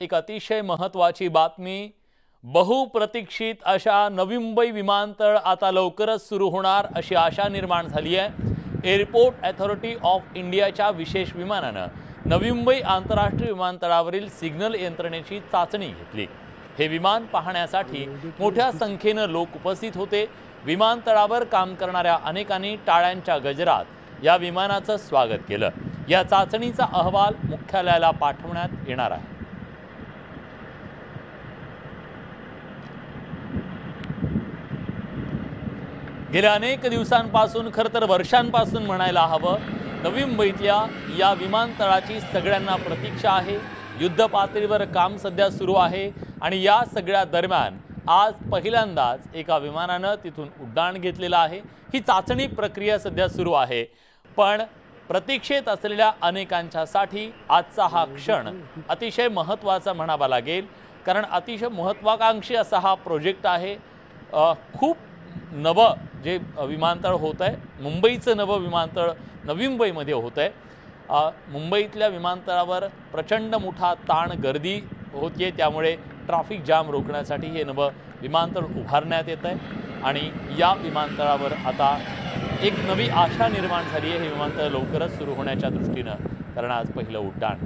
एक अतिशय महत्त्वाची बातमी. बहुप्रतीक्षित अशा नवी मुंबई विमानतळ आता लवकरच सुरू होणार अशी आशा निर्माण झाली आहे. एअरपोर्ट अथॉरिटी ऑफ इंडियाच्या विशेष विमानानं नवी मुंबई आंतरराष्ट्रीय विमानतळावरील सिग्नल यंत्रणेची चाचणी घेतली. हे विमान पाहण्यासाठी मोठ्या संख्येनं लोक उपस्थित होते. विमानतळावर काम करणाऱ्या अनेकांनी टाळ्यांच्या गजरात या विमानाचं स्वागत केलं. या चाचणीचा अहवाल मुख्यालयाला पाठवण्यात येणार आहे. गेल्या अनेक दिवसांपासून खरं तर वर्षांपासून म्हणायला हवं नवी मुंबईतल्या या विमानतळाची सगळ्यांना प्रतीक्षा आहे. युद्ध पातळीवर काम सध्या सुरू आहे आणि या सगळ्या दरम्यान आज पहिल्यांदाच एका विमानानं तिथून उड्डाण घेतलेलं आहे. ही चाचणी प्रक्रिया सध्या सुरू आहे. पण प्रतीक्षेत असलेल्या अनेकांच्यासाठी आजचा हा क्षण अतिशय महत्त्वाचा म्हणावा लागेल. कारण अतिशय महत्त्वाकांक्षी असा हा प्रोजेक्ट आहे. खूप नवं जे विमानतळ होत आहे मुंबईचं नवं विमानतळ नवी मुंबईमध्ये होतं आहे. मुंबईतल्या विमानतळावर प्रचंड मोठा ताण गर्दी होतीये त्यामुळे ट्रॅफिक जाम रोखण्यासाठी हे नवं विमानतळ उभारण्यात येत आहे आणि या विमानतळावर आता एक नवी आशा निर्माण झाली आहे हे विमानतळ लवकरच सुरू होण्याच्या दृष्टीनं कारण आज पहिलं उड्डाण.